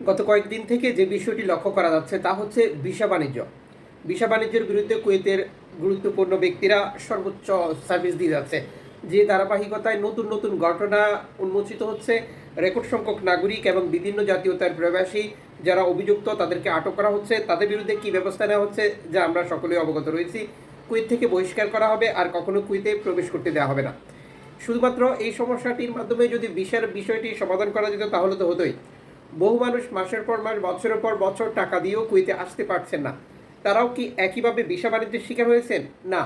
গত কয়েকদিন থেকে যে বিষয়টি লক্ষ্য করা যাচ্ছে তা হচ্ছে ভিসা বাণিজ্য। ভিসা বাণিজ্যের বিরুদ্ধে কুয়েতের গুরুত্বপূর্ণ ব্যক্তিরা সর্বোচ্চ সার্ভিস দিয়ে যাচ্ছে। যে ধারাবাহিকতায় নতুন নতুন ঘটনা উন্মোচিত হচ্ছে, রেকর্ড সংখ্যক নাগরিক এবং বিভিন্ন জাতীয়তার প্রবাসী যারা অভিযুক্ত তাদেরকে আটক করা হচ্ছে, তাদের বিরুদ্ধে কি ব্যবস্থা নেওয়া হচ্ছে যা আমরা সকলেই অবগত রয়েছি। কুয়েত থেকে বহিষ্কার করা হবে আর কখনো কুয়েতে প্রবেশ করতে দেওয়া হবে না। শুধুমাত্র এই সমস্যাটির মাধ্যমে যদি ভিসার বিষয়টি সমাধান করা যেত তাহলে তো হতোই। বহু মানুষ মাসের পর মাস, বছরের পর বছর টাকা দিয়েও কুইতে আসতে পারছেন না। তারাও কি একইভাবে ভিসা বাণিজ্যের শিকার হয়েছেন? না,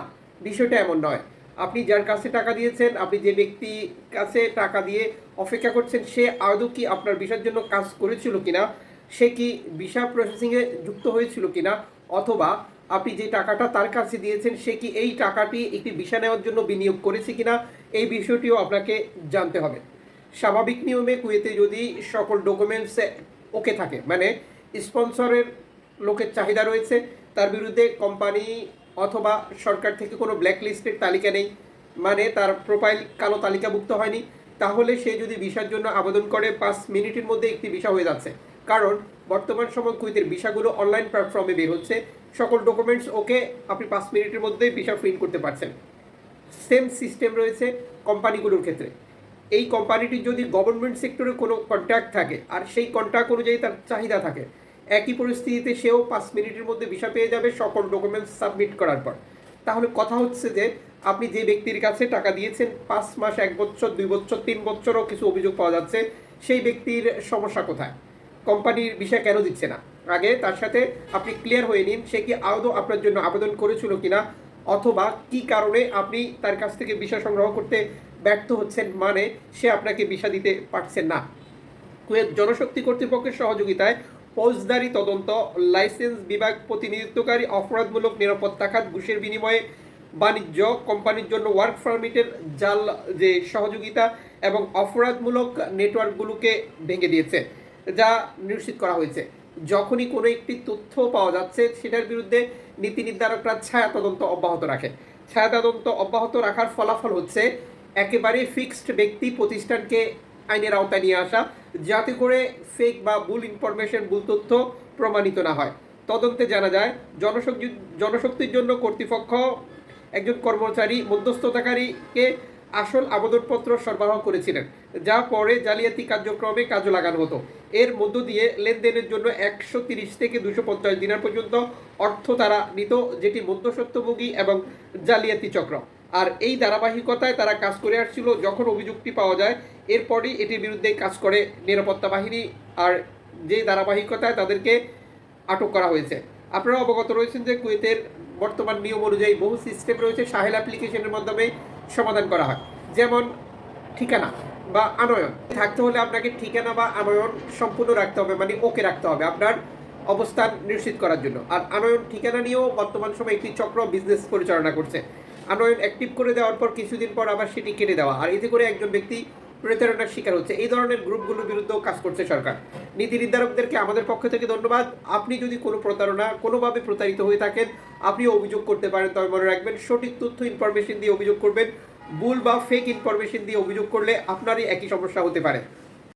বিষয়টা এমন নয়। আপনি যার কাছে টাকা দিয়েছেন, আপনি যে ব্যক্তি কাছে টাকা দিয়ে অপেক্ষা করছেন, সে আদৌ কি আপনার ভিসার জন্য কাজ করেছিল কিনা? সে কি ভিসা প্রসেসিংয়ে যুক্ত হয়েছিল কিনা? অথবা আপনি যে টাকাটা তার কাছে দিয়েছেন, সে কি এই টাকাটি একটি ভিসা নেওয়ার জন্য বিনিয়োগ করেছে কিনা? এই বিষয়টিও আপনাকে জানতে হবে। স্বাভাবিক নিয়মে কুয়েতে যদি সকল ডকুমেন্টস ওকে থাকে মানে স্পন্সরের লোকের চাহিদা রয়েছে, তার বিরুদ্ধে কোম্পানি অথবা সরকার থেকে কোনো ব্ল্যাক লিস্টের তালিকা নেই মানে তার প্রোফাইল কালো তালিকাভুক্ত হয়নি, তাহলে সে যদি ভিসার জন্য আবেদন করে, পাঁচ মিনিটের মধ্যে একটি ভিসা হয়ে যাচ্ছে। কারণ বর্তমান সময় কুয়েতের ভিসাগুলো অনলাইন প্ল্যাটফর্মে বের হচ্ছে, সকল ডকুমেন্টস ওকে আপনি পাঁচ মিনিটের মধ্যে ভিসা প্রিন্ট করতে পারছেন। সেম সিস্টেম রয়েছে কোম্পানিগুলোর ক্ষেত্রে। এই কোম্পানিটির যদি গভর্নমেন্ট সেক্টরে কোনো কন্ট্রাক্ট থাকে, আর সেই কন্ট্রাক্ট অনুযায়ী তার চাহিদা থাকে, একই পরিস্থিতিতে সেও পাঁচ মিনিটের মধ্যে ভিসা পেয়ে যাবে, সকল ডকুমেন্টস সাবমিট করার পর। তাহলে কথা হচ্ছে যে, আপনি যে ব্যক্তির কাছে টাকা দিয়েছেন, পাঁচ মাস, এক বছর, দুই বছর, তিন বছরও কিছু অভিযোগ পাওয়া যাচ্ছে, সেই ব্যক্তির সমস্যা কোথায়? কোম্পানির বিষয় কেন দিচ্ছে না? আগে তার সাথে আপনি ক্লিয়ার হয়ে নিন, সে কি আদৌ আপনার জন্য আবেদন করেছিল কিনা, অথবা কি কারণে আপনি তার কাছ থেকে বিষয় সংগ্রহ করতে ব্যর্থ হচ্ছেন মানে সে আপনাকে বিষা দিতে পারছেন না। কুয়েত জনশক্তি কর্তৃপক্ষের সহযোগিতায় ফৌজদারি তদন্ত, লাইসেন্স বিভাগ প্রতিনিধিত্বকারী, অপরাধমূলক নিরাপত্তা খাত, ঘুষের বিনিময়ে বাণিজ্য কোম্পানির জন্য ওয়ার্ক পারমিটের জাল যে সহযোগিতা এবং অপরাধমূলক নেটওয়ার্কগুলোকে ভেঙে দিয়েছে, যা নিশ্চিত করা হয়েছে। যখনই কোনো একটি তথ্য পাওয়া যাচ্ছে, সেটার বিরুদ্ধে নীতি নির্ধারকরা ছায়া তদন্ত অব্যাহত রাখে। ছায়া তদন্ত অব্যাহত রাখার ফলাফল হচ্ছে একেবারে ফিক্সড ব্যক্তি প্রতিষ্ঠানকে আইনের আওতায় নিয়ে আসা, যাতে করে ফেক বা ভুল ইনফরমেশন ভুল তথ্য প্রমাণিত না হয়। তদন্তে জানা যায়, জনশক্তি, জনশক্তির জন্য কর্তৃপক্ষ একজন কর্মচারী, মধ্যস্থতাকারীকে আসল আবেদনপত্র সরবরাহ করেছিলেন, যা পরে জালিয়াতি কার্যক্রমে কাজে লাগানো হতো। এর মধ্য দিয়ে লেনদেনের জন্য একশো তিরিশ থেকে দুশো পঞ্চাশ দিনের পর্যন্ত অর্থ তারা নিত, যেটি মধ্যস্বত্বভোগী এবং জালিয়াতি চক্র। আর এই ধারাবাহিকতায় তারা কাজ করে আসছিল যখন অভিযুক্তি পাওয়া যায়। এরপরই এটির বিরুদ্ধে কাজ করে নিরাপত্তা বাহিনী আর যে ধারাবাহিকতায় তাদেরকে আটক করা হয়েছে। আপনারা অবগত রয়েছেন যে কুয়েতের বর্তমান নিয়ম অনুযায়ী বহু সিস্টেম রয়েছে সাহেল অ্যাপ্লিকেশনের মাধ্যমে সমাধান করা হয়। যেমন ঠিকানা বা আনয়ন। থাকতে হলে আপনাকে ঠিকানা বা আনয়ন সম্পূর্ণ রাখতে হবে মানে ওকে রাখতে হবে আপনার অবস্থান নিশ্চিত করার জন্য। আর আনয়ন ঠিকানা নিয়েও বর্তমান সময় একটি চক্র বিজনেস পরিচালনা করছে। আনয়ন অ্যাক্টিভ করে দেওয়ার পর কিছুদিন পর আবার সেটি কেটে দেওয়া। আর এতে করে একজন ব্যক্তি প্রতারণার শিকার হচ্ছে। এই ধরনের গ্রুপগুলোর বিরুদ্ধেও কাজ করছে সরকার। নীতি নির্ধারকদেরকে আমাদের পক্ষ থেকে ধন্যবাদ। আপনি যদি কোনো প্রতারণা কোনোভাবে প্রতারিত হয়ে থাকেন, আপনি অভিযোগ করতে পারেন, তবে মনে রাখবেন, সঠিক তথ্য ইনফরমেশন দিয়ে অভিযোগ করবেন। ভুল বা ফেক ইনফরমেশন দিয়ে অভিযোগ করলে আপনারই একই সমস্যা হতে পারে।